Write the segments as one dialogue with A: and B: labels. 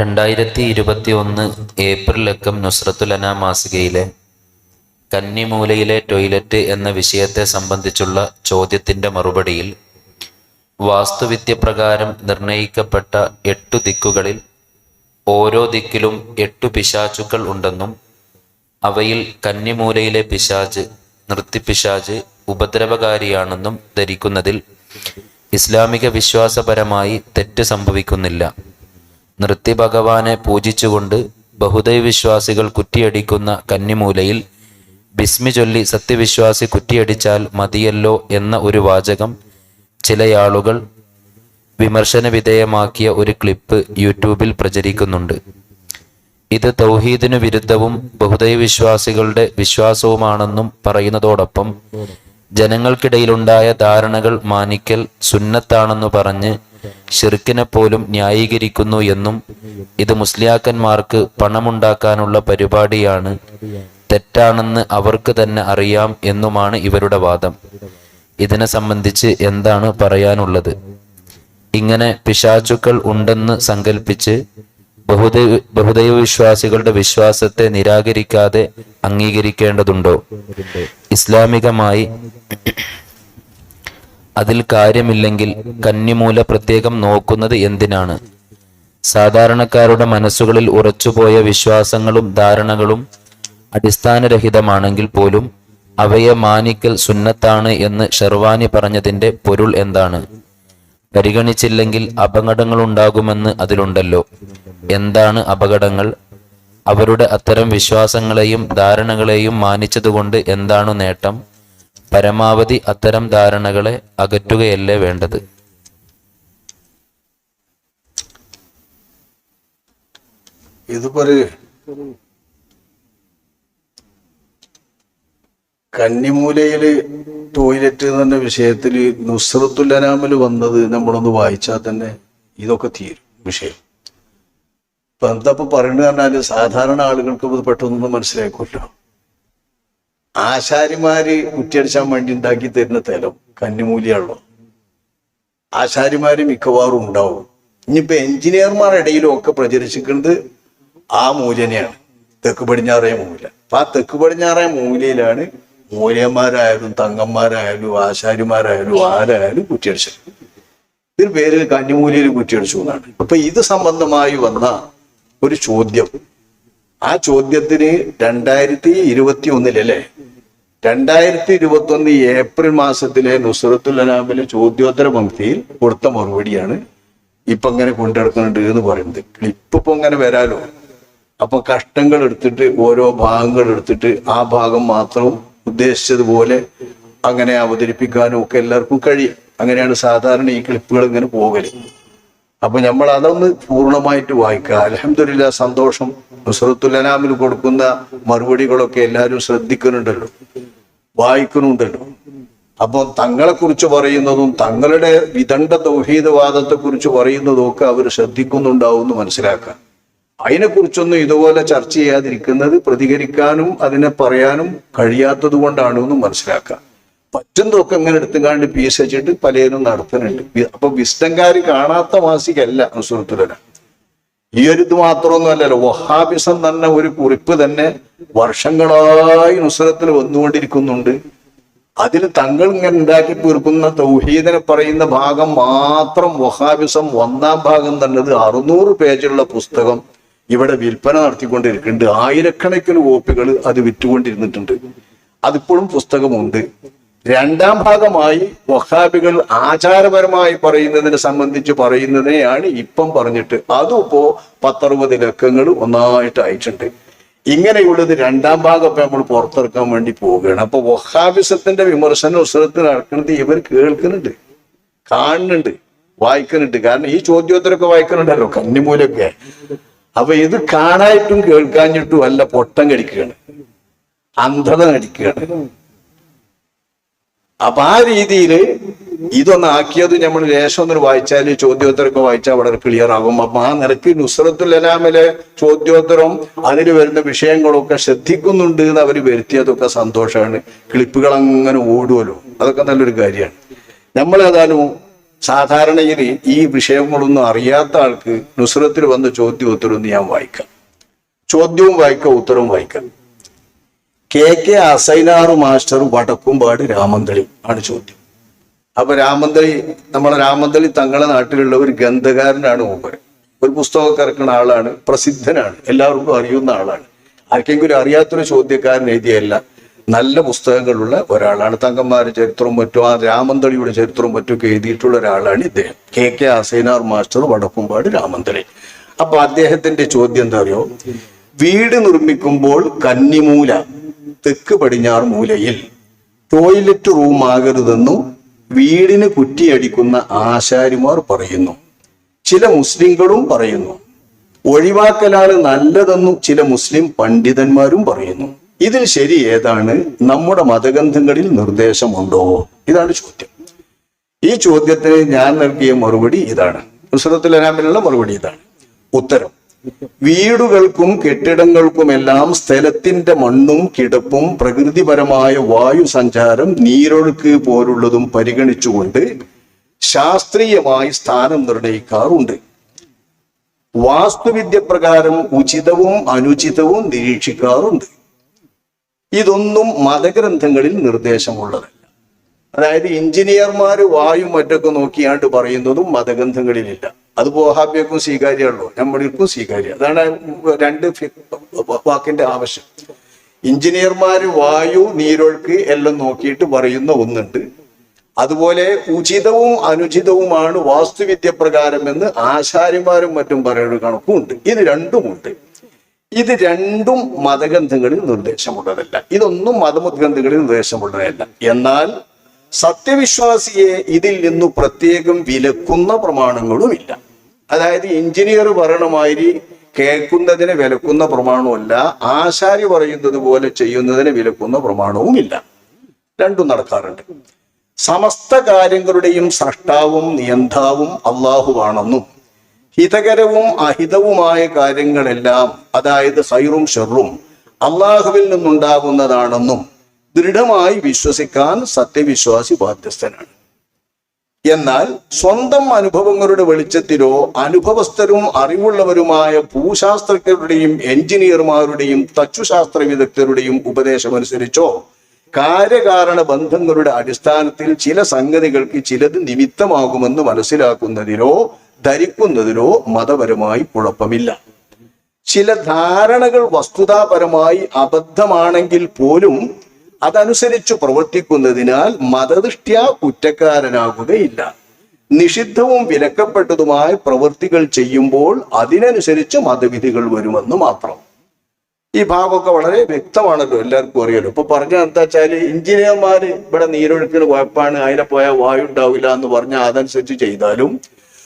A: രണ്ടായിരത്തി ഇരുപത്തി ഒന്ന് ഏപ്രിൽ ലക്കം നുസ്രത്തുലന മാസികയിലെ കന്നിമൂലയിലെ ടോയ്ലറ്റ് എന്ന വിഷയത്തെ സംബന്ധിച്ചുള്ള ചോദ്യത്തിന്റെ മറുപടിയിൽ വാസ്തുവിദ്യ പ്രകാരം നിർണയിക്കപ്പെട്ട എട്ടു ദിക്കുകളിൽ ഓരോ ദിക്കിലും എട്ടു പിശാചുക്കൾ ഉണ്ടെന്നും അവയിൽ കന്നിമൂലയിലെ പിശാജ് നൃത്തിപ്പിശാജ് ഉപദ്രവകാരിയാണെന്നും ധരിക്കുന്നതിൽ ഇസ്ലാമിക വിശ്വാസപരമായി തെറ്റ് സംഭവിക്കുന്നില്ല. നൃത്തി ഭഗവാനെ പൂജിച്ചുകൊണ്ട് ബഹുദൈവിശ്വാസികൾ കുറ്റിയടിക്കുന്ന കന്നിമൂലയിൽ ബിസ്മി ചൊല്ലി സത്യവിശ്വാസി കുറ്റിയടിച്ചാൽ മതിയല്ലോ എന്ന ഒരു വാചകം ചിലയാളുകൾ വിമർശന വിധേയമാക്കിയ ഒരു ക്ലിപ്പ് യൂട്യൂബിൽ പ്രചരിക്കുന്നുണ്ട്. ഇത് തൗഹീദിനു വിരുദ്ധവും ബഹുദൈവിശ്വാസികളുടെ വിശ്വാസവുമാണെന്നും പറയുന്നതോടൊപ്പം ജനങ്ങൾക്കിടയിലുണ്ടായ ധാരണകൾ മാനിക്കൽ സുന്നത്താണെന്നു പറഞ്ഞ് ഷിർക്കിനെ പോലും ന്യായീകരിക്കുന്നു എന്നും ഇത് മുസ്ലിയാക്കന്മാർക്ക് പണമുണ്ടാക്കാനുള്ള പരിപാടിയാണ്. തെറ്റാണെന്ന് അവർക്ക് തന്നെ അറിയാം എന്നുമാണ് ഇവരുടെ വാദം. ഇതിനെ സംബന്ധിച്ച് എന്താണ് പറയാനുള്ളത്? ഇങ്ങനെ പിശാചുക്കൾ ഉണ്ടെന്ന് സങ്കല്പിച്ച് ബഹുദൈവ ബഹുദൈവ വിശ്വാസികളുടെ വിശ്വാസത്തെ നിരാകരിക്കാതെ അംഗീകരിക്കേണ്ടതുണ്ടോ? ഇസ്ലാമികമായി അതിൽ കാര്യമില്ലെങ്കിൽ കന്നിമൂല പ്രത്യേകം നോക്കുന്നത് എന്തിനാണ്? സാധാരണക്കാരുടെ മനസ്സുകളിൽ ഉറച്ചുപോയ വിശ്വാസങ്ങളും ധാരണകളും അടിസ്ഥാനരഹിതമാണെങ്കിൽ പോലും അവയെ മാനിക്കൽ സുന്നത്താണ് എന്ന് ഷെർവാനി പറഞ്ഞതിന്റെ പൊരുൾ എന്താണ്? പരിഗണിച്ചില്ലെങ്കിൽ അപകടങ്ങൾ ഉണ്ടാകുമെന്ന് അതിലുണ്ടല്ലോ. എന്താണ് അപകടങ്ങൾ? അവരുടെ അത്തരം വിശ്വാസങ്ങളെയും ധാരണകളെയും മാനിച്ചതുകൊണ്ട് എന്താണ് നേട്ടം? പരമാവധി അത്തരം ധാരണകളെ അകറ്റുകയല്ലേ വേണ്ടത്?
B: ഇത് ഒരു കന്നിമൂലയിൽ ടോയ്ലറ്റ് എന്ന വിഷയത്തിൽ നുസ്രത്തുല്ലനാമിൽ വന്നത് നമ്മളൊന്ന് വായിച്ചാൽ തന്നെ ഇതൊക്കെ തീരും വിഷയം. ഇപ്പൊ എന്താ ഇപ്പൊ പറയുന്നത് പറഞ്ഞാൽ സാധാരണ ആളുകൾക്ക് ഇത് പെട്ടെന്നൊന്നും മനസ്സിലാക്കുമല്ലോ ആശാരിമാര് കുറ്റിയടിച്ചാൻ വേണ്ടി ഉണ്ടാക്കി തരുന്ന തലം കന്നിമൂലിയാണല്ലോ. ആശാരിമാര് മിക്കവാറും ഉണ്ടാവും. ഇനിയിപ്പോ എഞ്ചിനീയർമാരുടെ ഇടയിലും ഒക്കെ പ്രചരിച്ചിരിക്കുന്നത് ആ മൂലനെയാണ്. തെക്ക് പടിഞ്ഞാറേ മൂല. അപ്പൊ ആ തെക്ക് പടിഞ്ഞാറേ മൂലയിലാണ് മൂല്യന്മാരായാലും തങ്ങന്മാരായാലും ആശാരിമാരായാലും ആരായാലും കുറ്റിയടിച്ചു. ഇതിന് പേര് കന്നിമൂലയിൽ കുറ്റിയടിച്ചു എന്നാണ്. അപ്പൊ ഇത് സംബന്ധമായി വന്ന ഒരു ചോദ്യം. ആ ചോദ്യത്തിന് രണ്ടായിരത്തി ഇരുപത്തി ഒന്നിലല്ലേ രണ്ടായിരത്തി ഇരുപത്തി ഒന്ന് ഏപ്രിൽ മാസത്തിലെ നുസ്രത്തുൽ അനാമിലെ ചോദ്യോത്തര പങ്ക്തിയിൽ കൊടുത്ത മറുപടിയാണ് ഇപ്പൊ ഇങ്ങനെ കൊണ്ടുനടക്കുന്നുണ്ട് എന്ന് പറയുന്നത്. ക്ലിപ്പ് ഇപ്പൊ ഇങ്ങനെ വരാലോ. അപ്പൊ കഷ്ടങ്ങൾ എടുത്തിട്ട് ഓരോ ഭാഗങ്ങൾ എടുത്തിട്ട് ആ ഭാഗം മാത്രം ഉദ്ദേശിച്ചതുപോലെ അങ്ങനെ അവതരിപ്പിക്കാനും ഒക്കെ എല്ലാവർക്കും കഴിയും. അങ്ങനെയാണ് സാധാരണ ഈ ക്ലിപ്പുകൾ ഇങ്ങനെ പോകൽ. അപ്പൊ നമ്മൾ അതൊന്ന് പൂർണമായിട്ട് വായിക്കുക. അലഹമില്ല സന്തോഷം. നുസ്രത്തുൽ കൊടുക്കുന്ന മറുപടികളൊക്കെ എല്ലാവരും ശ്രദ്ധിക്കുന്നുണ്ടല്ലോ. വായിക്കുന്നുണ്ടല്ലോ. അപ്പൊ തങ്ങളെ കുറിച്ച് പറയുന്നതും തങ്ങളുടെ വിദണ്ഡ തൗഹീദവാദത്തെ കുറിച്ച് പറയുന്നതും ഒക്കെ അവർ ശ്രദ്ധിക്കുന്നുണ്ടാവും എന്ന് മനസ്സിലാക്കാം അതിനെക്കുറിച്ചൊന്നും ഇതുപോലെ ചർച്ച ചെയ്യാതിരിക്കുന്നത് പ്രതികരിക്കാനും അതിനെ പറയാനും കഴിയാത്തത് കൊണ്ടാണ് എന്ന് മനസ്സിലാക്കുക. പറ്റുന്നതൊക്കെ ഇങ്ങനെ എടുത്തുകാണ്ട് പി എസ് വെച്ചിട്ട് പലരും നടത്തുന്നുണ്ട് അപ്പൊ വിസ്റ്റങ്കാര് കാണാത്ത മാസികല്ല സുഹൃത്തുലന ഈ ഒരു ഇത് മാത്രമൊന്നും അല്ലല്ലോ വഹാബിസം തന്നെ ഒരു കുറിപ്പ് തന്നെ വർഷങ്ങളായി നുസ്രത്തിൽ വന്നുകൊണ്ടിരിക്കുന്നുണ്ട്. അതിൽ തങ്ങൾ ഇങ്ങനെ ഉണ്ടാക്കി തീർക്കുന്ന തൗഹീദിനെ പറയുന്ന ഭാഗം മാത്രം വഹാബിസം ഒന്നാം ഭാഗം തന്നത് അറുന്നൂറ് പേജുള്ള പുസ്തകം. ഇവിടെ വിൽപ്പന നടത്തിക്കൊണ്ടിരിക്കുന്നുണ്ട്. ആയിരക്കണക്കിന് കോപ്പികൾ അത് വിറ്റുകൊണ്ടിരുന്നിട്ടുണ്ട്. അതിപ്പോഴും പുസ്തകമുണ്ട്. രണ്ടാം ഭാഗമായി വഹാബികൾ ആചാരപരമായി പറയുന്നതിനെ സംബന്ധിച്ച് പറയുന്നതിനെയാണ് ഇപ്പം പറഞ്ഞിട്ട് അതും ഇപ്പോ പത്തറുപത് ലക്കങ്ങൾ ഒന്നായിട്ട് അയച്ചിട്ടുണ്ട്. ഇങ്ങനെയുള്ളത് രണ്ടാം ഭാഗം ഇപ്പൊ നമ്മൾ പുറത്തിറക്കാൻ വേണ്ടി പോവുകയാണ്. അപ്പൊ വഹാബിസത്തിന്റെ വിമർശനം ഉസരത്തിൽ നടക്കുന്നത് ഇവർ കേൾക്കുന്നുണ്ട് കാണുന്നുണ്ട് വായിക്കുന്നുണ്ട്. കാരണം ഈ ചോദ്യോത്തരമൊക്കെ വായിക്കുന്നുണ്ടല്ലോ കന്നിമൂലൊക്കെ അപ്പൊ ഇത് കാണായിട്ടും കേൾക്കാഞ്ഞിട്ടും അല്ല പൊട്ടം കടിക്കുകയാണ്. അന്ധത കടിക്കുകയാണ്. അപ്പൊ ആ രീതിയിൽ ഇതൊന്ന് ആക്കിയത് നമ്മൾ ലേശം ഒന്ന് വായിച്ചാൽ ചോദ്യോത്തരമൊക്കെ വായിച്ചാൽ വളരെ ക്ലിയർ ആകും. അപ്പൊ ആ നിരക്ക് നുസ്രത്തുൽ അലാമിലെ ചോദ്യോത്തരം അതിൽ വരുന്ന വിഷയങ്ങളൊക്കെ ശ്രദ്ധിക്കുന്നുണ്ട് എന്ന് അവർ വരുത്തിയതൊക്കെ സന്തോഷമാണ് ക്ലിപ്പുകൾ അങ്ങനെ ഓടുമല്ലോ അതൊക്കെ നല്ലൊരു കാര്യമാണ്. നമ്മൾ സാധാരണയിൽ ഈ വിഷയങ്ങളൊന്നും അറിയാത്ത ആൾക്ക് നുസ്രത്തിൽ വന്ന് ചോദ്യം ഉത്തരവും ഞാൻ വായിക്കാം. ചോദ്യവും വായിക്കാം ഉത്തരവും വായിക്കാം. K K Asainar master Vadakkumpad Ramanthali ആണ് ചോദ്യം. അപ്പൊ രാമന്തളി നമ്മളെ രാമന്തളി തങ്ങളെ നാട്ടിലുള്ള ഒരു ഗന്ധകാരനാണ് മൂപ്പര് ഒരു പുസ്തകമൊക്കെ ഇറക്കുന്ന ആളാണ് പ്രസിദ്ധനാണ് എല്ലാവർക്കും അറിയുന്ന ആളാണ്. ആർക്കെങ്കിലും അറിയാത്തൊരു ചോദ്യക്കാരൻ എഴുതിയല്ല നല്ല പുസ്തകങ്ങളുള്ള ഒരാളാണ്. തങ്കന്മാരുടെ ചരിത്രവും മറ്റും ആ രാമന്തളിയുടെ ചരിത്രവും മറ്റുമൊക്കെ എഴുതിയിട്ടുള്ള ഒരാളാണ് ഇദ്ദേഹം. K K Asainar master Vadakkumpad Ramanthali. അപ്പൊ അദ്ദേഹത്തിന്റെ ചോദ്യം എന്താ അറിയോ? വീട് നിർമ്മിക്കുമ്പോൾ കന്നിമൂല തെക്ക് പടിഞ്ഞാറ് മൂലയിൽ ടോയ്ലറ്റ് റൂം ആകരുതെന്നും വീടിന് കുറ്റിയടിക്കുന്ന ആശാരിമാർ പറയുന്നു. ചില മുസ്ലിങ്ങളും പറയുന്നു. ഒഴിവാക്കലാണ് നല്ലതെന്നു ചില മുസ്ലിം പണ്ഡിതന്മാരും പറയുന്നു. ഇതിൽ ശരി ഏതാണ്? നമ്മുടെ മതഗ്രന്ഥങ്ങളിൽ നിർദ്ദേശമുണ്ടോ? ഇതാണ് ചോദ്യം. ഈ ചോദ്യത്തിന് ഞാൻ നൽകിയ മറുപടി ഇതാണ്. നുസ്രത്തുൽ അനാമിനുള്ള മറുപടി ഇതാണ്. ഉത്തരം. വീടുകൾക്കും കെട്ടിടങ്ങൾക്കുമെല്ലാം സ്ഥലത്തിന്റെ മണ്ണും കിടപ്പും പ്രകൃതിപരമായ വായു സഞ്ചാരം നീരൊഴുക്ക് പോലുള്ളതും പരിഗണിച്ചുകൊണ്ട് ശാസ്ത്രീയമായി സ്ഥാനം നിർണയിക്കാറുണ്ട്. വാസ്തുവിദ്യ പ്രകാരം ഉചിതവും അനുചിതവും നിരീക്ഷിക്കാറുണ്ട്. ഇതൊന്നും മതഗ്രന്ഥങ്ങളിൽ നിർദ്ദേശമുള്ളതല്ല. അതായത് എഞ്ചിനീയർമാർ വായും മറ്റൊക്കെ നോക്കിയാണ്ട് പറയുന്നതും മതഗ്രന്ഥങ്ങളിലില്ല. അത് വഹാബിയക്കും സ്വീകാര്യമുള്ളൂ നമ്മൾക്കും സ്വീകാര്യം. അതാണ് രണ്ട് വാക്കിന്റെ ആവശ്യം. എഞ്ചിനീയർമാർ വായു നീരൊഴുക്ക് എല്ലാം നോക്കിയിട്ട് പറയുന്ന ഒന്നുണ്ട്. അതുപോലെ ഉചിതവും അനുചിതവുമാണ് വാസ്തുവിദ്യ പ്രകാരമെന്ന് ആശാരിമാരും മറ്റും പറയുന്ന കണക്കുമുണ്ട്. ഇത് രണ്ടുമുണ്ട്. ഇത് രണ്ടും മതഗ്രന്ഥങ്ങളിൽ നിർദ്ദേശമുള്ളതല്ല. ഇതൊന്നും മതഗ്രന്ഥങ്ങളിൽ നിർദ്ദേശമുള്ളതല്ല. എന്നാൽ സത്യവിശ്വാസിയെ ഇതിൽ നിന്നു പ്രത്യേകം വിലക്കുന്ന പ്രമാണങ്ങളുമില്ല. അതായത് എഞ്ചിനീയർ പറയണമാതിരി കേൾക്കുന്നതിനെ വിലക്കുന്ന പ്രമാണവുമല്ല ആശാരി പറയുന്നത് പോലെ ചെയ്യുന്നതിനെ വിലക്കുന്ന പ്രമാണവുമില്ല. രണ്ടും നടക്കാറുണ്ട്. സമസ്ത കാര്യങ്ങളുടെയും സൃഷ്ടാവും നിയന്താവും അള്ളാഹുവാണെന്നും ഹിതകരവും അഹിതവുമായ കാര്യങ്ങളെല്ലാം അതായത് സൈറും ഷെറും അള്ളാഹുവിൽ നിന്നുണ്ടാകുന്നതാണെന്നും ദൃഢമായി വിശ്വസിക്കാൻ സത്യവിശ്വാസി ബാധ്യസ്ഥനാണ്. എന്നാൽ സ്വന്തം അനുഭവങ്ങളുടെ വെളിച്ചത്തിലോ അനുഭവസ്ഥരും അറിവുള്ളവരുമായ ഭൂശാസ്ത്രജ്ഞരുടെയും എഞ്ചിനീയർമാരുടെയും തച്ചുശാസ്ത്ര വിദഗ്ധരുടെയും ഉപദേശമനുസരിച്ചോ കാര്യകാരണ ബന്ധങ്ങളുടെ അടിസ്ഥാനത്തിൽ ചില സംഗതികൾക്ക് ചിലത് നിമിത്തമാകുമെന്ന് മനസ്സിലാക്കുന്നതിലോ ധരിക്കുന്നതിലോ മതപരമായി കുഴപ്പമില്ല. ചില ധാരണകൾ വസ്തുതാപരമായി അബദ്ധമാണെങ്കിൽ പോലും അതനുസരിച്ച് പ്രവർത്തിക്കുന്നതിനാൽ മതദൃഷ്ട്യാ കുറ്റക്കാരനാകുകയില്ല. നിഷിദ്ധവും വിലക്കപ്പെട്ടതുമായ പ്രവൃത്തികൾ ചെയ്യുമ്പോൾ അതിനനുസരിച്ച് മതവിധികൾ വരുമെന്ന് മാത്രം. ഈ ഭാഗമൊക്കെ വളരെ വ്യക്തമാണല്ലോ എല്ലാവർക്കും അറിയാലോ. ഇപ്പൊ പറഞ്ഞ എന്താ വെച്ചാൽ എഞ്ചിനീയർമാര് ഇവിടെ നീരൊഴുക്കിന് കുഴപ്പമാണ് അതിനെ പോയാൽ വായു ഉണ്ടാവില്ല എന്ന് പറഞ്ഞാൽ അതനുസരിച്ച് ചെയ്താലും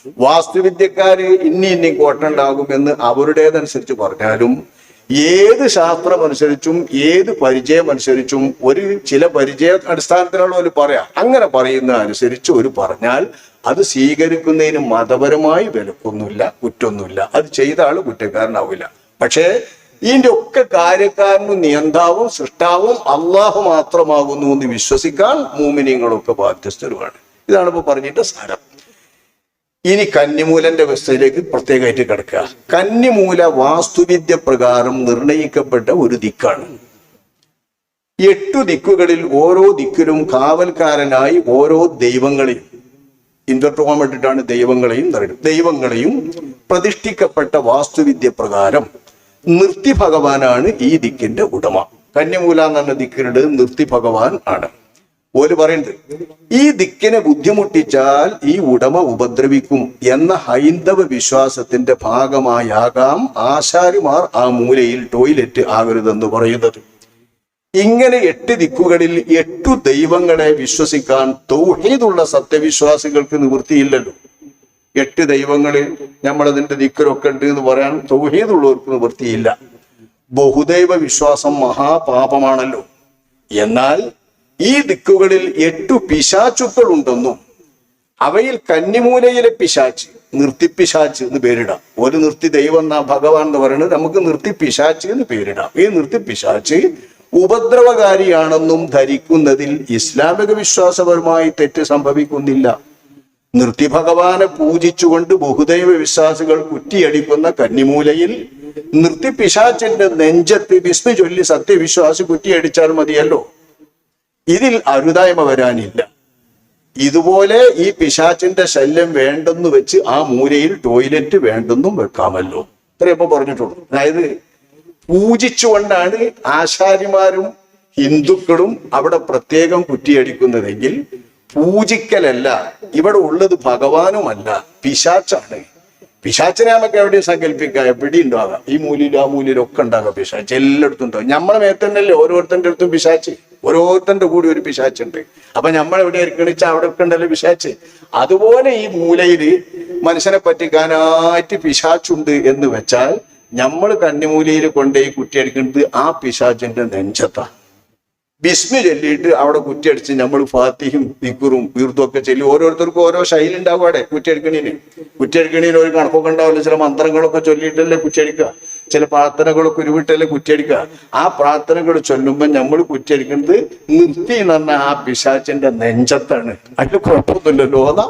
B: വാസ്തുവിദ്യക്കാര് ഇനി ഇനി കോട്ടുണ്ടാകുമെന്ന് അവരുടേതനുസരിച്ച് പറഞ്ഞാലും ഏത് ശാസ്ത്രമനുസരിച്ചും ഏത് പരിചയം അനുസരിച്ചും ഒരു ചില പരിചയ അടിസ്ഥാനത്തിലുള്ള ഒരു പറയാം അങ്ങനെ പറയുന്ന അനുസരിച്ച് ഒരു പറഞ്ഞാൽ അത് സ്വീകരിക്കുന്നതിന് മതപരമായി വിലക്കൊന്നുമില്ല കുറ്റൊന്നുമില്ല അത് ചെയ്ത ആൾ കുറ്റക്കാരനാവില്ല. പക്ഷേ ഇതിന്റെ ഒക്കെ കാര്യക്കാരനും നിയന്താവും സൃഷ്ടാവും അള്ളാഹു മാത്രമാകുന്നു എന്ന് വിശ്വസിക്കാൻ മൂമിനിങ്ങളൊക്കെ ബാധ്യസ്ഥരുമാണ്. ഇതാണ് പറഞ്ഞിട്ട് സാരം. ഇനി കന്നിമൂലന്റെ വ്യവസ്ഥയിലേക്ക് പ്രത്യേകമായിട്ട് കിടക്കുക. കന്നിമൂല വാസ്തുവിദ്യ പ്രകാരം നിർണയിക്കപ്പെട്ട ഒരു ദിക്കാണ്. എട്ടു ദിക്കുകളിൽ ഓരോ ദിക്കിലും കാവൽക്കാരനായി ഓരോ ദൈവങ്ങളെയും ഇൻവെർട്ട് ഇട്ടിട്ടാണ് ദൈവങ്ങളെയും ദൈവങ്ങളെയും പ്രതിഷ്ഠിക്കപ്പെട്ട വാസ്തുവിദ്യ പ്രകാരം നിർത്തി ഭഗവാനാണ് ഈ ദിക്കിന്റെ ഉടമ. കന്നിമൂല എന്ന് പറഞ്ഞ ദിക്കിനുണ്ട് നിർത്തി ഭഗവാൻ ആണ്. ഓര് പറയുന്നത് ഈ ദിക്കിനെ ബുദ്ധിമുട്ടിച്ചാൽ ഈ ഉടമ ഉപദ്രവിക്കും എന്ന ഹൈന്ദവ വിശ്വാസത്തിന്റെ ഭാഗമായാകാം ആശാരിമാർ ആ മൂലയിൽ ടോയ്ലറ്റ് ആകരുതെന്ന് പറയുന്നത്. ഇങ്ങനെ എട്ട് ദിക്കുകളിൽ എട്ടു ദൈവങ്ങളെ വിശ്വസിക്കാൻ തൗഹീദുള്ള സത്യവിശ്വാസികൾക്ക് നിവൃത്തിയില്ലല്ലോ. എട്ട് ദൈവങ്ങൾ നമ്മളതിന്റെ ദിക്കരൊക്കെ ഉണ്ട് എന്ന് പറയാൻ തൗഹീദുള്ളവർക്ക് നിവൃത്തിയില്ല. ബഹുദൈവ വിശ്വാസം മഹാപാപമാണല്ലോ. എന്നാൽ ഈ ദിക്കുകളിൽ എട്ടു പിശാച്ചുക്കൾ ഉണ്ടെന്നും അവയിൽ കന്നിമൂലയിലെ പിശാച്ച് നിർത്തിപ്പിശാച്ച് എന്ന് പേരിടാം. ഒരു നിർത്തി ദൈവം എന്നാ ഭഗവാൻ എന്ന് പറയുന്നത് നമുക്ക് നിർത്തി പിശാച്ച് എന്ന് പേരിടാം. ഈ നിർത്തി പിശാച്ച് ഉപദ്രവകാരിയാണെന്നും ധരിക്കുന്നതിൽ ഇസ്ലാമിക വിശ്വാസപരമായി തെറ്റ് സംഭവിക്കുന്നില്ല. നിർത്തി ഭഗവാനെ പൂജിച്ചുകൊണ്ട് ബഹുദൈവ വിശ്വാസികൾ കുറ്റിയടിക്കുന്ന കന്നിമൂലയിൽ നിർത്തി പിശാച്ചിന്റെ നെഞ്ചത്ത് വിസ്മി ചൊല്ലി സത്യവിശ്വാസി കുറ്റിയടിച്ചാൽ മതിയല്ലോ. ഇതിൽ അരുതായ്മ വരാനില്ല. ഇതുപോലെ ഈ പിശാച്ചിന്റെ ശല്യം വേണ്ടെന്ന് വെച്ച് ആ മൂലയിൽ ടോയ്ലറ്റ് വേണ്ടെന്നും വെക്കാമല്ലോ. ഇത്രയപ്പോ പറഞ്ഞിട്ടുള്ളൂ. അതായത് പൂജിച്ചുകൊണ്ടാണ് ആശാരിമാരും ഹിന്ദുക്കളും അവിടെ പ്രത്യേകം കുറ്റിയടിക്കുന്നതെങ്കിൽ പൂജിക്കലല്ല ഇവിടെ ഉള്ളത് ഭഗവാനുമല്ല പിശാച്ചാണ്. പിശാച്ചിനെ നമുക്ക് എവിടെയും സങ്കല്പിക്കാം എവിടെ ഉണ്ടാകാം ഈ മൂലിയിലും ആ മൂലിയിലും ഒക്കെ ഉണ്ടാകാം പിശാച്ച് എല്ലായിടത്തും ഉണ്ടാകും. നമ്മളെ മേത്തന്നല്ലേ ഓരോരുത്തരുടെ അടുത്തും പിശാച്ച് ഓരോരുത്തരുടെ കൂടി ഒരു പിശാച്ചുണ്ട് അപ്പൊ നമ്മൾ എവിടെ ഇരിക്കണിച്ച അവിടെ ഉണ്ടല്ലോ പിശാച്ച് അതുപോലെ ഈ മൂലയിൽ മനുഷ്യനെ പറ്റിക്കാനായിട്ട് പിശാച്ചുണ്ട് എന്ന് വെച്ചാൽ നമ്മൾ കന്നിമൂലയിൽ കൊണ്ടുപോയി കുട്ടിയെടുക്കുന്നത് ആ പിശാച്ചിന്റെ നെഞ്ചത്താണ്. ബിസ്മി ചൊല്ലിയിട്ട് അവിടെ കുറ്റിയടിച്ച് നമ്മൾ ഫാത്തിയും ദിക്കുറും വീർത്തും ഒക്കെ ചൊല്ലി ഓരോരുത്തർക്കും ഓരോ ശൈലി ഉണ്ടാവും അവിടെ കുറ്റിയടിക്കണീന്. കുറ്റിയടിക്കണീന് ഒരു കണക്കൊക്കെ ഉണ്ടാവില്ല. ചില മന്ത്രങ്ങളൊക്കെ ചൊല്ലിയിട്ടല്ലേ കുറ്റിയടിക്കുക. ചില പ്രാർത്ഥനകളൊക്കെ ഉരുവിട്ടല്ലേ കുറ്റിയടിക്കുക. ആ പ്രാർത്ഥനകൾ ചൊല്ലുമ്പോൾ നമ്മൾ കുറ്റിയടിക്കുന്നത് നിർത്തി എന്ന് ആ പിശാച്ചിന്റെ നെഞ്ചത്താണ്. അതിൽ കുഴപ്പമൊന്നുമില്ലല്ലോ. എന്നാ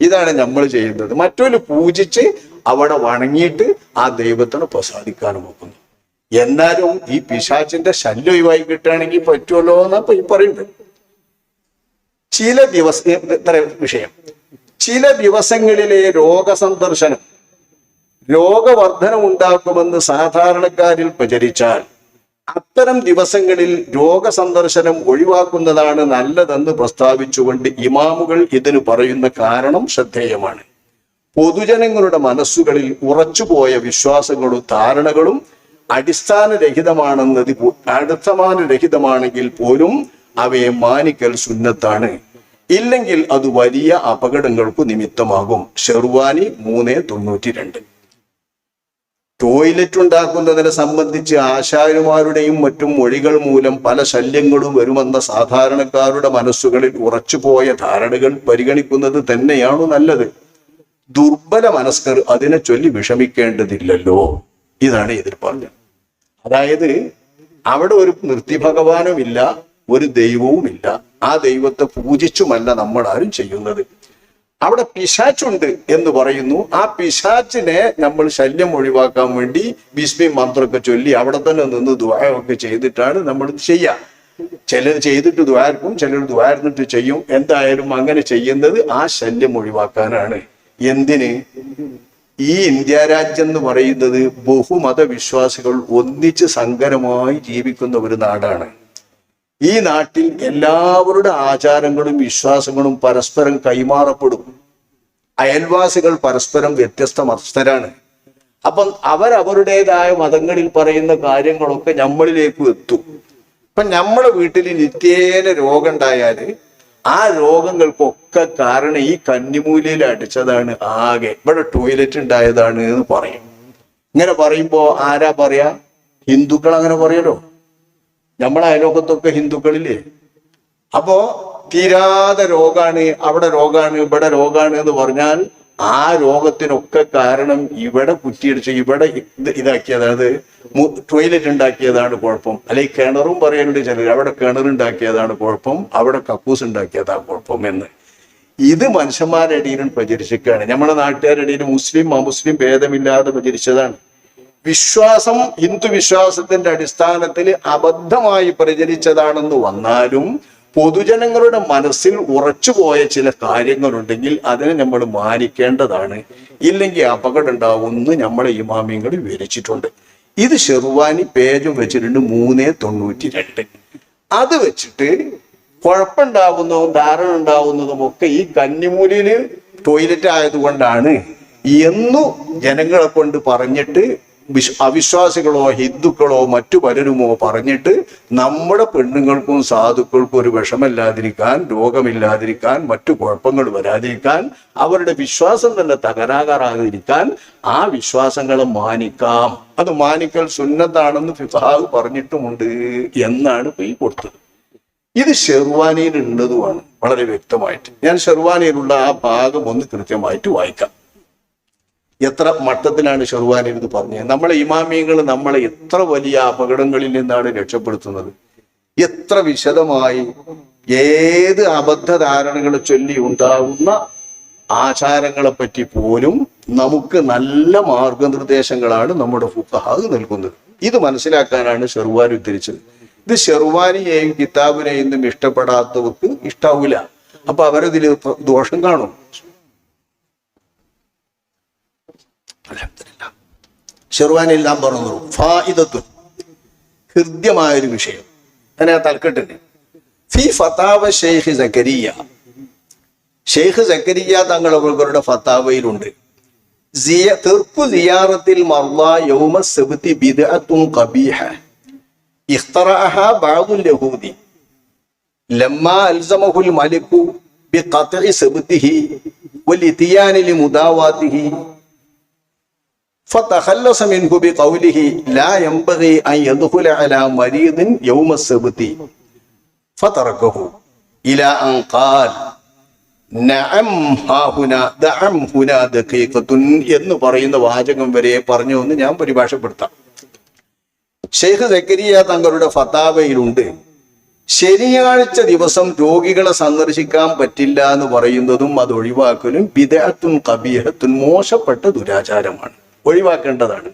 B: ഇതാണ് നമ്മൾ ചെയ്യുന്നത്. മറ്റൊരു പൂജിച്ച് അവിടെ വണങ്ങിയിട്ട് ആ ദൈവത്തിന് പ്രസാദിക്കാനും നോക്കുന്നു എന്നാലും ഈ പിശാചിന്റെ ശല്യം ഒഴിവായി കിട്ടുകയാണെങ്കിൽ പറ്റുമല്ലോ എന്നാ ഈ പറയുന്നത്. ചില ദിവസ വിഷയം. ചില ദിവസങ്ങളിലെ രോഗസന്ദർശനം രോഗവർദ്ധനം ഉണ്ടാക്കുമെന്ന് സാധാരണക്കാരിൽ പ്രചരിച്ചാൽ അത്തരം ദിവസങ്ങളിൽ രോഗസന്ദർശനം ഒഴിവാക്കുന്നതാണ് നല്ലതെന്ന് പ്രസ്താവിച്ചുകൊണ്ട് ഇമാമുകൾ ഇതിന് പറയുന്ന കാരണം ശ്രദ്ധേയമാണ്. പൊതുജനങ്ങളുടെ മനസ്സുകളിൽ ഉറച്ചുപോയ വിശ്വാസങ്ങളും ധാരണകളും അടിസ്ഥാനരഹിതമാണെന്നത് അടിസ്ഥാന രഹിതമാണെങ്കിൽ പോലും അവയെ മാനിക്കൽ സുന്നത്താണ്. ഇല്ലെങ്കിൽ അത് വലിയ അപകടങ്ങൾക്ക് നിമിത്തമാകും. ഷെർവാനി മൂന്ന് തൊണ്ണൂറ്റി രണ്ട് ടോയ്ലറ്റ് ഉണ്ടാക്കുന്നതിനെ സംബന്ധിച്ച് ആശാരിമാരുടെയും മറ്റും മൊഴികൾ മൂലം പല ശല്യങ്ങളും വരുമെന്ന സാധാരണക്കാരുടെ മനസ്സുകളിൽ ഉറച്ചുപോയ ധാരണകൾ പരിഗണിക്കുന്നത് തന്നെയാണ് നല്ലത്. ദുർബല മനസ്കർ അതിനെ ചൊല്ലി വിഷമിക്കേണ്ടതില്ലല്ലോ. ഇതാണ് ഇതിൽ പറഞ്ഞത് അതായത് അവിടെ ഒരു നിർത്തി ഭഗവാനുമില്ല ഒരു ദൈവവുമില്ല. ആ ദൈവത്തെ പൂജിച്ചുമല്ല നമ്മൾ ആരും ചെയ്യുന്നത്. അവിടെ പിശാച്ചുണ്ട് എന്ന് പറയുന്നു. ആ പിശാച്ചിനെ നമ്മൾ ശല്യം ഒഴിവാക്കാൻ വേണ്ടി ബിസ്മി മന്ത്രമൊക്കെ ചൊല്ലി അവിടെ തന്നെ നിന്ന് ദ്വാരമൊക്കെ ചെയ്തിട്ടാണ് നമ്മൾ ചെയ്യുക ചിലർ ചെയ്തിട്ട് ദ്വാരക്കും ചിലർ ദ്വാരന്നിട്ട് ചെയ്യും. എന്തായാലും അങ്ങനെ ചെയ്യുന്നത് ആ ശല്യം ഒഴിവാക്കാനാണ്. എന്തിന്? ഈ ഇന്ത്യ രാജ്യം എന്ന് പറയുന്നത് ബഹുമത വിശ്വാസികൾ ഒന്നിച്ച് സങ്കരമായി ജീവിക്കുന്ന ഒരു നാടാണ്. ഈ നാട്ടിൽ എല്ലാവരുടെ ആചാരങ്ങളും വിശ്വാസങ്ങളും പരസ്പരം കൈമാറപ്പെടും. അയൽവാസികൾ പരസ്പരം വ്യത്യസ്ത മതസ്ഥരാണ് അപ്പം അവരവരുടേതായ മതങ്ങളിൽ പറയുന്ന കാര്യങ്ങളൊക്കെ നമ്മളിലേക്ക് എത്തും. ഇപ്പൊ നമ്മളെ വീട്ടിൽ നിത്യേന രോഗം ഉണ്ടായാൽ ആ രോഗങ്ങൾക്കൊക്കെ കാരണം ഈ കന്നിമൂലയിൽ അടിച്ചതാണ്. ആകെ ഇവിടെ ടോയ്ലറ്റ് ഉണ്ടായതാണ് എന്ന് പറയും. ഇങ്ങനെ പറയുമ്പോ ആരാ പറയാ? ഹിന്ദുക്കൾ അങ്ങനെ പറയലോ? നമ്മളെ അയലോക്കത്തൊക്കെ ഹിന്ദുക്കളില്ലേ? അപ്പോ തീരാതെ രോഗാണ് അവിടെ രോഗാണ് ഇവിടെ രോഗാണ് എന്ന് പറഞ്ഞാൽ ആ രോഗത്തിനൊക്കെ കാരണം ഇവിടെ കുറ്റിയടിച്ച് ഇവിടെ ഇത് അതായത് ടോയ്ലറ്റ് ഉണ്ടാക്കിയതാണ് കുഴപ്പം. അല്ലെങ്കിൽ കിണറും പറയാനുണ്ട് ചിലർ. അവിടെ കിണറുണ്ടാക്കിയതാണ് കുഴപ്പം. അവിടെ കക്കൂസ് ഉണ്ടാക്കിയതാണ് കുഴപ്പം എന്ന്. ഇത് മനുഷ്യന്മാരുടെ ഇടയിലും പ്രചരിച്ചിരിക്കുകയാണ്. നമ്മുടെ നാട്ടുകാരുടെ ഇടയിൽ മുസ്ലിം അമുസ്ലിം ഭേദമില്ലാതെ പ്രചരിച്ചതാണ്. വിശ്വാസം ഹിന്ദു വിശ്വാസത്തിന്റെ അടിസ്ഥാനത്തിൽ അബദ്ധമായി പ്രചരിച്ചതാണെന്ന് വന്നാലും പൊതുജനങ്ങളുടെ മനസ്സിൽ ഉറച്ചുപോയ ചില കാര്യങ്ങളുണ്ടെങ്കിൽ അതിനെ നമ്മൾ മാനിക്കേണ്ടതാണ്. ഇല്ലെങ്കിൽ അപകടം ഉണ്ടാവുമെന്ന് നമ്മളെ ഇമാമിയങ്ങൾ വിവരിച്ചിട്ടുണ്ട്. ഇത് ഷെർവാനി പേജും വെച്ചിട്ടുണ്ട് മൂന്നേ തൊണ്ണൂറ്റി രണ്ട് അത് വെച്ചിട്ട് കുഴപ്പമുണ്ടാകുന്നതും ധാരണ ഉണ്ടാകുന്നതും ഒക്കെ ഈ കന്നിമൂലയിൽ ടോയ്ലറ്റ് ആയതുകൊണ്ടാണ് എന്നു ജനങ്ങളെ കൊണ്ട് പറഞ്ഞിട്ട് അവിശ്വാസികളോ ഹിന്ദുക്കളോ മറ്റു പലരുമോ പറഞ്ഞിട്ട് നമ്മുടെ പെണ്ണുങ്ങൾക്കും സാധുക്കൾക്കും ഒരു വിഷമല്ലാതിരിക്കാൻ രോഗമില്ലാതിരിക്കാൻ മറ്റു കുഴപ്പങ്ങൾ വരാതിരിക്കാൻ അവരുടെ വിശ്വാസം തന്നെ തകരാകാറാതിരിക്കാൻ ആ വിശ്വാസങ്ങളെ മാനിക്കാം. അത് മാനിക്കൽ സുന്നത്താണെന്ന് ഫിഫാവ് പറഞ്ഞിട്ടുമുണ്ട് എന്നാണ് പെയ് കൊടുത്തത്. ഇത് ഷെർവാനിയിൽ ഉള്ളതുമാണ് വളരെ വ്യക്തമായിട്ട്. ഞാൻ ഷെർവാനിയിലുള്ള ആ ഭാഗം ഒന്ന് കൃത്യമായിട്ട് വായിക്കാം. എത്ര മട്ടത്തിലാണ് ഷെർവാൻ ഇത് പറഞ്ഞത്? നമ്മളെ ഇമാമിയങ്ങൾ നമ്മളെ എത്ര വലിയ അപകടങ്ങളിൽ നിന്നാണ് രക്ഷപ്പെടുത്തുന്നത്? എത്ര വിശദമായി ഏത് അബദ്ധധാരണകൾ ചൊല്ലി ഉണ്ടാകുന്ന ആചാരങ്ങളെ പറ്റി പോലും നമുക്ക് നല്ല മാർഗനിർദ്ദേശങ്ങളാണ് നമ്മുടെ ഫുഹാഹ് നൽകുന്നത്. ഇത് മനസ്സിലാക്കാനാണ് ഷെർവാൻ ഉദ്ധരിച്ചത്. ഇത് ഷെർവാനിയെയും കിതാബിനെയും ഇഷ്ടപ്പെടാത്തവർക്ക് ഇഷ്ടാവൂല. അപ്പൊ അവരതിൽ ദോഷം കാണും. ഷെർവാനിൽ നാം പറഞ്ഞു ഫായിദത്തു ഹൃദ്യമായൊരു വിഷയം. ഞാൻ ആ ഫി ഫതാവ ഷെയ്ഖ് സക്കരിയ ഷെയ്ഖ് സക്കരിയ തങ്ങൾ അവരുടെ ഫത്താവയിലുണ്ട് തീർപ്പു സിയാറത്തിൽ മർള യൗമ സെബത്തി ബിദഅത്തും കബീഹ ഇഖ്തറഅഹ ബഅദുൽ യഹൂദി ലമ്മ അൽസമഹുൽ മലിക്കു ബിഖത്ഇ സെബത്തിഹി വലിതിയാനി ലിമുദാവാതിഹി فتخلص منه بقوله لا ينبغي أن يدخل على مريض يوم السبت فتركه إلى أن قال നഅം ഹാഹുന ദഅം ഹുന ദഖീഖത്തുൻ എന്ന് പറയുന്ന വാചകം വരെ പറഞ്ഞു എന്ന് ഞാൻ പരിഭാഷപ്പെടുത്താം ഷെയ്ഖ് സക്കരിയ തങ്ങളുടെ ഫത്താവയിലുണ്ട് ശനിയാഴ്ച ദിവസം രോഗികളെ സന്ദർശിക്കാൻ പറ്റില്ല എന്ന് പറയുന്നതും അത് ഒഴിവാക്കലും ബിദഅത്തുൻ കബീഹത്തുൻ മോശപ്പെട്ട ദുരാചാരമാണ് ഒഴിവാക്കേണ്ടതാണ്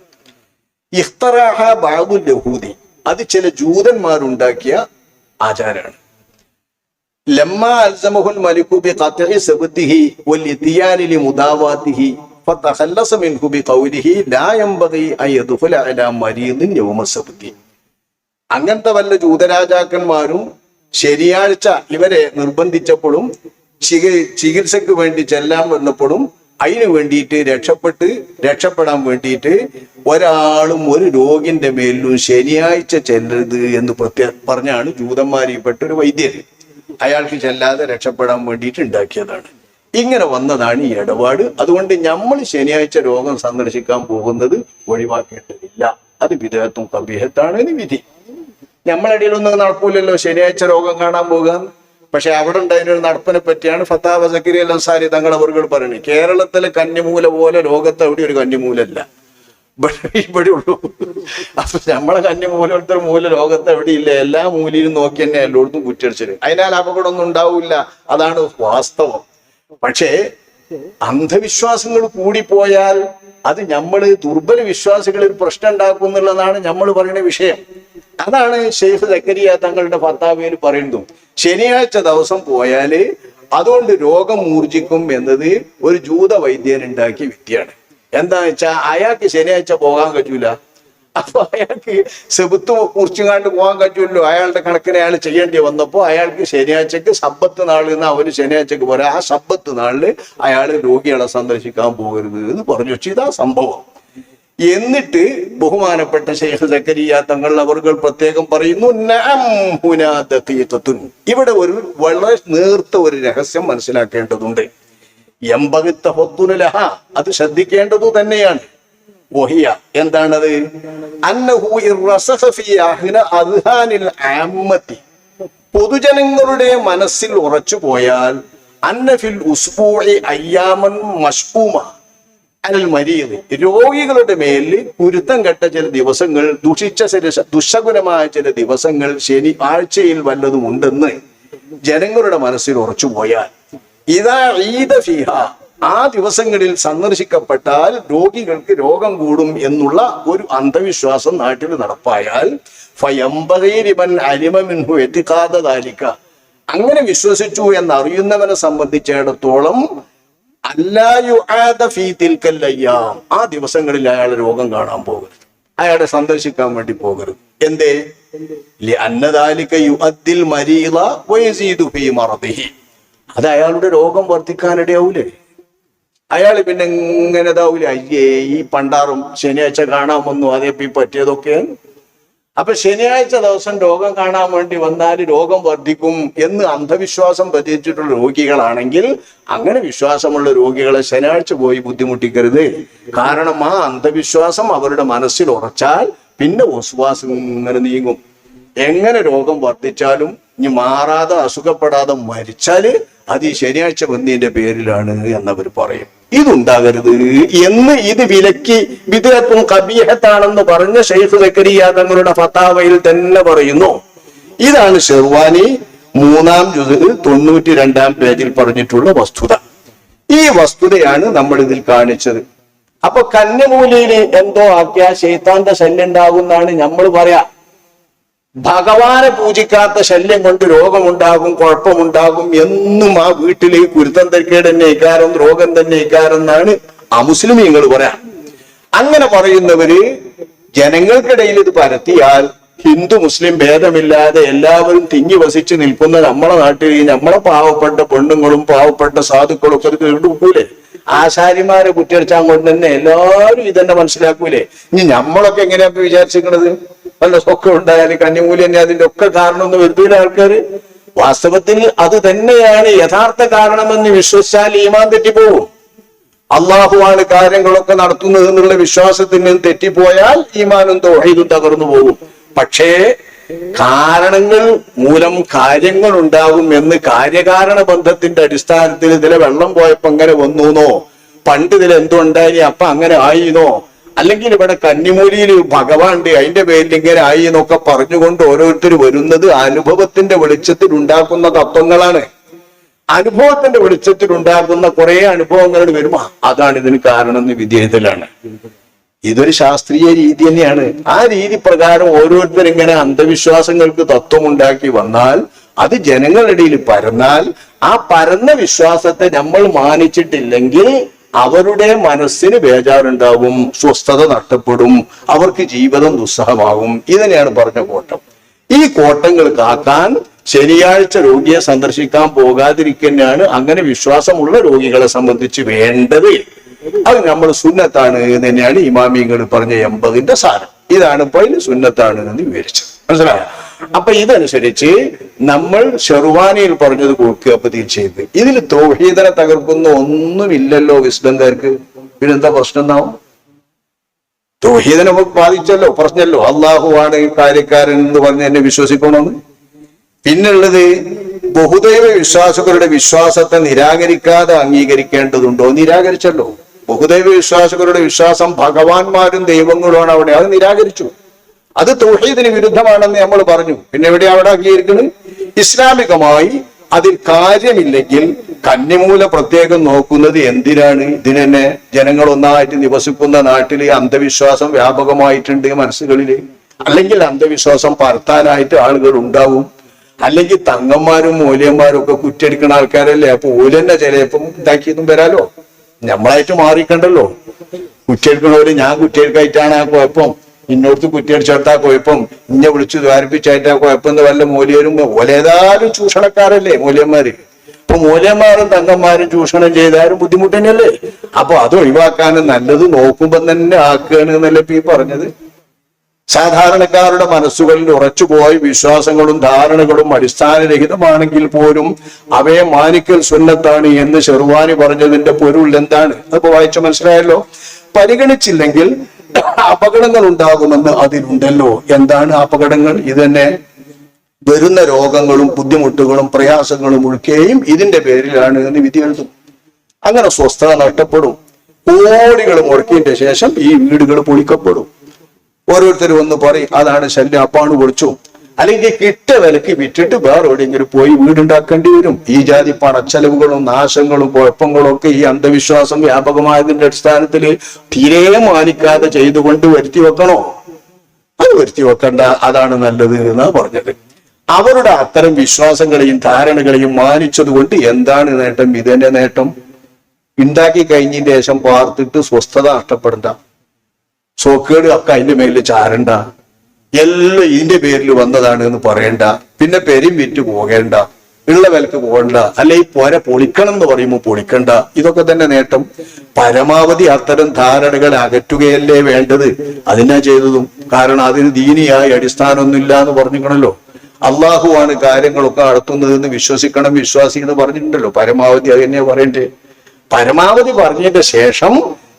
B: ഇഖ്തറാഹ ബഅദുൽ യഹൂദി അത് ചില ജൂതന്മാരുണ്ടാക്കിയ ആചാരമാണ് ലമ്മ അൽസമഹുൽ മലിക്കു ബി ഖത്ഇ സബ്തിഹി വൽ ഇത്തിയാൻ ലിമുദാവാതിഹി فتخلص منه بقوله لا ينبغي أن يدخل على مريض يوم السبت അങ്ങനത്തെ വല്ല ജൂതരാജാക്കന്മാരും ശനിയാഴ്ച ഇവരെ നിർബന്ധിച്ചപ്പോഴും ചികി- ചികിത്സക്ക് വേണ്ടി ചെല്ലാൻ വന്നപ്പോഴും അതിനു വേണ്ടിയിട്ട് രക്ഷപ്പെട്ട് രക്ഷപ്പെടാൻ വേണ്ടിയിട്ട് ഒരാളും ഒരു രോഗിന്റെ മേലിലും ശനിയാഴ്ച ചെല്ലരുത് എന്ന് പ്രത്യേക പറഞ്ഞാണ് ജൂതന്മാരിൽപ്പെട്ട ഒരു വൈദ്യർ അയാൾക്ക് ചെല്ലാതെ രക്ഷപ്പെടാൻ വേണ്ടിയിട്ട് ഉണ്ടാക്കിയതാണ്. ഇങ്ങനെ വന്നതാണ് ഈ ഇടപാട്. അതുകൊണ്ട് നമ്മൾ ശനിയാഴ്ച രോഗം സന്ദർശിക്കാൻ പോകുന്നത് ഒഴിവാക്കേണ്ടതില്ല. അത് വിദേഹത്തും കബീഹത്താണ് വിധി. നമ്മളിടയിലൊന്നും നടക്കൂലല്ലോ ശനിയാഴ്ച രോഗം കാണാൻ പോകാൻ. പക്ഷെ അവിടെ ഉണ്ടായിരുന്ന ഒരു നടപ്പിനെ പറ്റിയാണ് ഫത്താബ സക്കിരി അൽ അൻസാരി തങ്ങൾ അവർക്ക് പറയുന്നത്. കേരളത്തിലെ കന്നിമൂല പോലെ ലോകത്ത് അവിടെ ഒരു കന്നിമൂലല്ല? ഇവിടെ ഉള്ളൂ. അപ്പൊ നമ്മളെ കന്നിമൂലത്തെ മൂല ലോകത്ത് എവിടെ ഇല്ല എല്ലാ മൂലയിലും നോക്കി തന്നെ എല്ലായിടത്തും കുറ്റടിച്ചത്. അതിനാൽ അപകടമൊന്നും ഉണ്ടാവില്ല. അതാണ് വാസ്തവം. പക്ഷേ അന്ധവിശ്വാസങ്ങൾ കൂടിപ്പോയാൽ അത് നമ്മൾ ദുർബല വിശ്വാസികളിൽ പ്രശ്നം ഉണ്ടാക്കും എന്നുള്ളതാണ് നമ്മൾ പറയുന്ന വിഷയം. അതാണ് ഷെയ്ഖ് സക്കരിയ തങ്ങളുടെ ഭർത്താവിന് പറയുന്നതും. ശനിയാഴ്ച ദിവസം പോയാൽ അതുകൊണ്ട് രോഗം മൂർജിക്കും എന്നത് ഒരു ജൂത വൈദ്യൻ ഉണ്ടാക്കിയ വിദ്യയാണ്. എന്താ വെച്ചാ അയാൾക്ക് ശനിയാഴ്ച പോകാൻ കഴിയൂല. അപ്പൊ അയാൾക്ക് സെബുത്ത് മുറിച്ചുകാണ്ട് പോകാൻ കഴിയുമല്ലോ അയാളുടെ കണക്കിന് അയാൾ ചെയ്യേണ്ടി വന്നപ്പോ അയാൾക്ക് ശനിയാഴ്ചക്ക് സമ്പത്ത് നാളിൽ നിന്ന് അവന് ശനിയാഴ്ചക്ക് പോരാ. ആ സമ്പത്ത് നാളിൽ അയാൾ രോഗികളെ സന്ദർശിക്കാൻ പോകരുത് എന്ന് പറഞ്ഞു. വെച്ചു ഇതാ സംഭവം. എന്നിട്ട് ബഹുമാനപ്പെട്ട ശേഖ സക്കരിയ തങ്ങൾ അവർകൾ പ്രത്യേകം പറയുന്നു "നഅം ഹുനാ ഇവിടെ ഒരു വളരെ നേർത്ത ഒരു രഹസ്യം മനസ്സിലാക്കേണ്ടതുണ്ട്. എമ്പകത്ത ലഹ അത് ശ്രദ്ധിക്കേണ്ടതു തന്നെയാണ്. വഹിയ എന്താണത്? അന്നഹു ഇർറസഖ ഫീ അദ്ഹാനിൽ ആമ്മത്തി. പൊതുജനങ്ങളുടെ മനസ്സിൽ ഉറച്ചു പോയാൽ അന്നഫിൽ ഉസ്ബൂഇ അയ്യാമൻ മഷ്കൂമ അനൽ മരീത് രോഗികളുടെ മേൽ പുരുത്തം കെട്ട ചില ദിവസങ്ങൾ ദുഷിച്ച ചില ദുശകുലമായ ചില ദിവസങ്ങൾ ശനി ആഴ്ചയിൽ വല്ലതും ഉണ്ടെന്ന് ജനങ്ങളുടെ മനസ്സിൽ ഉറച്ചു പോയാൽ ഇതാ ഈദ ഫിഹ. ആ ദിവസങ്ങളിൽ സന്ദർശിക്കപ്പെട്ടാൽ രോഗികൾക്ക് രോഗം കൂടും എന്നുള്ള ഒരു അന്ധവിശ്വാസം നാട്ടിൽ നടപ്പായാൽ ഫയംബകൈരിമൻ അരിമമിൻഹു എത്തിക്കാതതാലിക്ക അങ്ങനെ വിശ്വസിച്ചു എന്നറിയുന്നവനെ സംബന്ധിച്ചിടത്തോളം ആ ദിവസങ്ങളിൽ അയാൾ രോഗം കാണാൻ പോകരുത്. അയാളെ സന്ദർശിക്കാൻ വേണ്ടി പോകരുത്. എന്തേ? അത് അയാളുടെ രോഗം വർദ്ധിക്കാനിടയാവൂലേ അയാൾ പിന്നെ ഇങ്ങനെ ഇതാവൂലേ? അയ്യേ ഈ പണ്ടാറും ശനിയാഴ്ച കാണാമെന്നും അതേപ്പി പറ്റിയതൊക്കെ? അപ്പൊ ശനിയാഴ്ച ദിവസം രോഗം കാണാൻ വേണ്ടി വന്നാൽ രോഗം വർദ്ധിക്കും എന്ന് അന്ധവിശ്വാസം പതിച്ചിട്ടുള്ള രോഗികളാണെങ്കിൽ അങ്ങനെ വിശ്വാസമുള്ള രോഗികളെ ശനിയാഴ്ച പോയി ബുദ്ധിമുട്ടിക്കരുത്. കാരണം ആ അന്ധവിശ്വാസം അവരുടെ മനസ്സിൽ ഉറച്ചാൽ പിന്നെ ഒസ്വാസം ഇങ്ങനെ നീങ്ങും. എങ്ങനെ രോഗം വർദ്ധിച്ചാലും ഇനി മാറാതെ അസുഖപ്പെടാതെ മരിച്ചാൽ അത് ഈ ശനിയാഴ്ച വന്നതിന്റെ പേരിലാണ് എന്നവർ പറയും. ഇതുണ്ടാകരുത്. എന്ന് ഇത് വിലക്കി വിദേഹത്തും കബീഹത്താണെന്ന് പറഞ്ഞ ഷെയ്ഖ് സക്കരിയ തങ്ങളുടെ ഫത്താവയിൽ തന്നെ പറയുന്നു. ഇതാണ് ഷെർവാനി മൂന്നാം ജുസ് തൊണ്ണൂറ്റി രണ്ടാം പേജിൽ പറഞ്ഞിട്ടുള്ള വസ്തുത. ഈ വസ്തുതയാണ് നമ്മൾ ഇതിൽ കാണിച്ചത്. അപ്പൊ കന്യമൂലയിൽ എന്തോ ആക്കിയ ശൈത്താന്റെ ശല്യം ഉണ്ടാകുന്നാണ് നമ്മൾ പറയാ. ഭഗവാനെ പൂജിക്കാത്ത ശല്യം കൊണ്ട് രോഗമുണ്ടാകും കുഴപ്പമുണ്ടാകും എന്നും ആ വീട്ടിലെ കുരുത്തം തെക്കേട് തന്നെ ഇക്കാരം രോഗം തന്നെ ഇക്കാരം എന്നാണ് മുസ്ലിമീങ്ങൾ പറയാം. അങ്ങനെ പറയുന്നവര് ജനങ്ങൾക്കിടയിൽ ഇത് പരത്തിയാൽ ഹിന്ദു മുസ്ലിം ഭേദമില്ലാതെ എല്ലാവരും തിങ്ങി വസിച്ച് നിൽക്കുന്ന നമ്മളെ നാട്ടിൽ നമ്മളെ പാവപ്പെട്ട പെണ്ണുങ്ങളും പാവപ്പെട്ട സാധുക്കളും ഒക്കെ ഇത് ആശാരിമാരെ കുറ്റിയടിച്ചാൽ കൊണ്ട് തന്നെ എല്ലാവരും ഇതന്നെ മനസ്സിലാക്കൂലേ? ഇനി നമ്മളൊക്കെ എങ്ങനെയാ വിചാരിച്ചിരിക്കണത്? വല്ല സ്വക്കം ഉണ്ടായാലും കന്നിമൂലി തന്നെ അതിന്റെ ഒക്കെ കാരണം എന്ന് വരുത്തുന്ന ആൾക്കാര്. വാസ്തവത്തിൽ അത് തന്നെയാണ് യഥാർത്ഥ കാരണമെന്ന് വിശ്വസിച്ചാൽ ഈമാൻ തെറ്റിപ്പോവും. അള്ളാഹുവാണ് കാര്യങ്ങളൊക്കെ നടത്തുന്നത് എന്നുള്ള വിശ്വാസത്തിൽ നിന്ന് തെറ്റിപ്പോയാൽ ഈമാനും തോഹയിലും തകർന്നു പോകും. പക്ഷേ കാരണങ്ങൾ മൂലം കാര്യങ്ങൾ ഉണ്ടാകും എന്ന് കാര്യകാരണ ബന്ധത്തിന്റെ അടിസ്ഥാനത്തിൽ ഇതിലെ വെള്ളം പോയപ്പോ അങ്ങനെ വന്നുനോ പണ്ട് ഇതിൽ എന്തുണ്ടായി അപ്പൊ അങ്ങനെ ആയിന്നോ? അല്ലെങ്കിൽ ഇവിടെ കന്നിമൂലിയിൽ ഭഗവാൻ ഉണ്ട് അതിന്റെ പേരിൽ ഇങ്ങനെ ആയി എന്നൊക്കെ പറഞ്ഞുകൊണ്ട് ഓരോരുത്തർ വരുന്നത് അനുഭവത്തിന്റെ വെളിച്ചത്തിൽ ഉണ്ടാക്കുന്ന തത്വങ്ങളാണ്. അനുഭവത്തിന്റെ വെളിച്ചത്തിൽ ഉണ്ടാകുന്ന കുറെ അനുഭവങ്ങൾ വരുമ്പോ അതാണ് ഇതിന് കാരണം എന്ന് വിധേയത്തിലാണ് ഇതൊരു ശാസ്ത്രീയ രീതി തന്നെയാണ്. ആ രീതി പ്രകാരം ഓരോരുത്തർ ഇങ്ങനെ അന്ധവിശ്വാസങ്ങൾക്ക് തത്വമുണ്ടാക്കി വന്നാൽ അത് ജനങ്ങളിടയിൽ പരന്നാൽ ആ പരന്ന വിശ്വാസത്തെ നമ്മൾ മാനിച്ചിട്ടില്ലെങ്കിൽ അവരുടെ മനസ്സിന് ബേജാറുണ്ടാവും സ്വസ്ഥത നഷ്ടപ്പെടും അവർക്ക് ജീവിതം ദുസ്സഹമാകും. ഇതിനെയാണ് പറഞ്ഞ കോട്ടം. ഈ കോട്ടങ്ങൾ കാക്കാൻ ശനിയാഴ്ച രോഗിയെ സന്ദർശിക്കാൻ പോകാതിരിക്കുന്നതാണ് അങ്ങനെ വിശ്വാസമുള്ള രോഗികളെ സംബന്ധിച്ച് വേണ്ടത്. അത് നമ്മൾ സുന്നത്താണ് തന്നെയാണ് ഇമാമിങ്ങൾ പറഞ്ഞ എൺപതിന്റെ സാരം. ഇതാണ് ഇപ്പൊ അതിന് സുന്നത്താണ് എന്ന് വിവരിച്ചത്. മനസ്സിലായോ? അപ്പൊ ഇതനുസരിച്ച് നമ്മൾ ഷെർവാനിയിൽ പറഞ്ഞത് കേൾക്കുകയും ചെയ്ത്. ഇതിൽ തോഹീദനെ തകർക്കുന്ന ഒന്നുമില്ലല്ലോ വിസ്ഡംകാർക്ക് പിന്നെന്താ പ്രശ്നം എന്നാവും തോഹീദനെ ബാധിച്ചല്ലോ പറഞ്ഞല്ലോ അള്ളാഹുവാണ് കാര്യക്കാരൻ എന്ന് പറഞ്ഞ് എന്നെ വിശ്വസിക്കണമെന്ന്. പിന്നുള്ളത് ബഹുദൈവ വിശ്വാസകരുടെ വിശ്വാസത്തെ നിരാകരിക്കാതെ അംഗീകരിക്കേണ്ടതുണ്ടോ? നിരാകരിച്ചല്ലോ. ബഹുദൈവ വിശ്വാസകരുടെ വിശ്വാസം ഭഗവാന്മാരും ദൈവങ്ങളുമാണ് അവിടെ. അത് നിരാകരിച്ചു. അത് തൗഹീദിന് വിരുദ്ധമാണെന്ന് നമ്മൾ പറഞ്ഞു. പിന്നെ എവിടെ അവിടെ അംഗീകരിക്കുന്നത് ഇസ്ലാമികമായി അതിൽ കാര്യമില്ലെങ്കിൽ കന്യമൂല പ്രത്യേകം നോക്കുന്നത് എന്തിനാണ്? ഇതിനെ ജനങ്ങൾ ഒന്നായിട്ട് നിവസിക്കുന്ന നാട്ടിൽ അന്ധവിശ്വാസം വ്യാപകമായിട്ടുണ്ട് മനസ്സുകളിൽ. അല്ലെങ്കിൽ അന്ധവിശ്വാസം പരത്താനായിട്ട് ആളുകൾ ഉണ്ടാവും. അല്ലെങ്കിൽ തങ്ങന്മാരും മൂല്യന്മാരും ഒക്കെ കുറ്റടിക്കുന്ന ആൾക്കാരല്ലേ? അപ്പൊ ഓലെന്നെ ചിലപ്പം ഇതാക്കിയതും വരാലോ? നമ്മളായിട്ട് മാറിക്കണ്ടല്ലോ. കുറ്റിയെടുക്കണവര് ഞാൻ കുറ്റിയെടുക്കായിട്ടാണ് ആ കുഴപ്പം. ഇന്നോടത്ത് കുറ്റിയടിച്ചെടുത്താ കുഴപ്പം. ഇന്നെ വിളിച്ചു ദ്വാരിപ്പിച്ചായിട്ടാ കുഴപ്പം എന്ന് വല്ല മൂല്യരും ഓലേതായാലും ചൂഷണക്കാരല്ലേ മൂല്യന്മാര്? അപ്പൊ മൂല്യന്മാരും തങ്കന്മാരും ചൂഷണം ചെയ്താലും ബുദ്ധിമുട്ട് തന്നെയല്ലേ? അപ്പൊ അത് ഒഴിവാക്കാനും നല്ലത് നോക്കുമ്പോ തന്നെ ആക്കുകയാണ് എന്നല്ലേ ഇപ്പൊ ഈ പറഞ്ഞത്? സാധാരണക്കാരുടെ മനസ്സുകളിൽ ഉറച്ചുപോയ വിശ്വാസങ്ങളും ധാരണകളും അടിസ്ഥാനരഹിതമാണെങ്കിൽ പോലും അവയെ മാനിക്കൽ സുന്നത്താണ് എന്ന് ഷെർവാനി പറഞ്ഞതിന്റെ പൊരുൾ എന്താണ്? അപ്പൊ വായിച്ച മനസ്സിലായല്ലോ? പരിഗണിച്ചില്ലെങ്കിൽ അപകടങ്ങൾ ഉണ്ടാകുമെന്ന് അതിലുണ്ടല്ലോ. എന്താണ് അപകടങ്ങൾ? ഇത് തന്നെ വരുന്ന രോഗങ്ങളും ബുദ്ധിമുട്ടുകളും പ്രയാസങ്ങളും ഒഴുക്കുകയും ഇതിന്റെ പേരിലാണ് എന്ന് വിധി എഴുതും. അങ്ങനെ സ്വസ്ഥത നഷ്ടപ്പെടും. കോടികൾ മുടക്കിയതിന്റെ ശേഷം ഈ വീടുകൾ പൊളിക്കപ്പെടും. ഓരോരുത്തർ വന്ന് പറയും അതാണ് ശല്യം. അപ്പാണ് പൊളിച്ചു. അല്ലെങ്കിൽ കിട്ട വിലക്ക് വിറ്റിട്ട് വേറെ എവിടെയെങ്കിലും പോയി വീടുണ്ടാക്കേണ്ടി വരും. ഈ ജാതി പണച്ചെലവുകളും നാശങ്ങളും കുഴപ്പങ്ങളും ഒക്കെ ഈ അന്ധവിശ്വാസം വ്യാപകമായതിന്റെ അടിസ്ഥാനത്തിൽ തീരെ മാനിക്കാതെ ചെയ്തുകൊണ്ട് വരുത്തി വെക്കണോ? അത് വരുത്തി വെക്കണ്ട. അതാണ് നല്ലത് എന്നാ പറഞ്ഞത്. അവരുടെ അത്തരം വിശ്വാസങ്ങളെയും ധാരണകളെയും മാനിച്ചതുകൊണ്ട് എന്താണ് നേട്ടം? ഇതെന്റെ നേട്ടം. ഉണ്ടാക്കി കഴിഞ്ഞതിന് ശേഷം പാർത്തിട്ട് സ്വസ്ഥത നഷ്ടപ്പെടണ്ട. സോക്കേട് ഒക്കെ അതിന്റെ മേലിൽ ചാരണ്ട. എല്ലാം ഇതിന്റെ പേരിൽ വന്നതാണ് എന്ന് പറയണ്ട. പിന്നെ പെരും വിറ്റ് പോകേണ്ട. ഉള്ള വിലക്ക് പോകണ്ട. അല്ലെ ഈ പോര പൊളിക്കണം എന്ന് പറയുമ്പോൾ പൊളിക്കണ്ട. ഇതൊക്കെ തന്നെ നേട്ടം. പരമാവധി അത്തരം ധാരണകൾ അകറ്റുകയല്ലേ വേണ്ടത്? അതിനാ ചെയ്തതും. കാരണം അതിന് ദീനിയായി അടിസ്ഥാനമൊന്നുമില്ല എന്ന് പറഞ്ഞിക്കണല്ലോ അള്ളാഹുവാണ് കാര്യങ്ങളൊക്കെ നടത്തുന്നതെന്ന് വിശ്വസിക്കണം വിശ്വാസി എന്ന് പറഞ്ഞിട്ടുണ്ടല്ലോ പരമാവധി അത് തന്നെയാ പറയണ്ടേ. പരമാവധി പറഞ്ഞതിന്റെ ശേഷം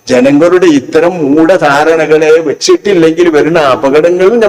B: ജനങ്ങളുടെ ഇത്തരം മൂഢധാരണകളെ വെച്ചിട്ടില്ലെങ്കിൽ വരുന്ന അപകടങ്ങൾ നമ്മൾ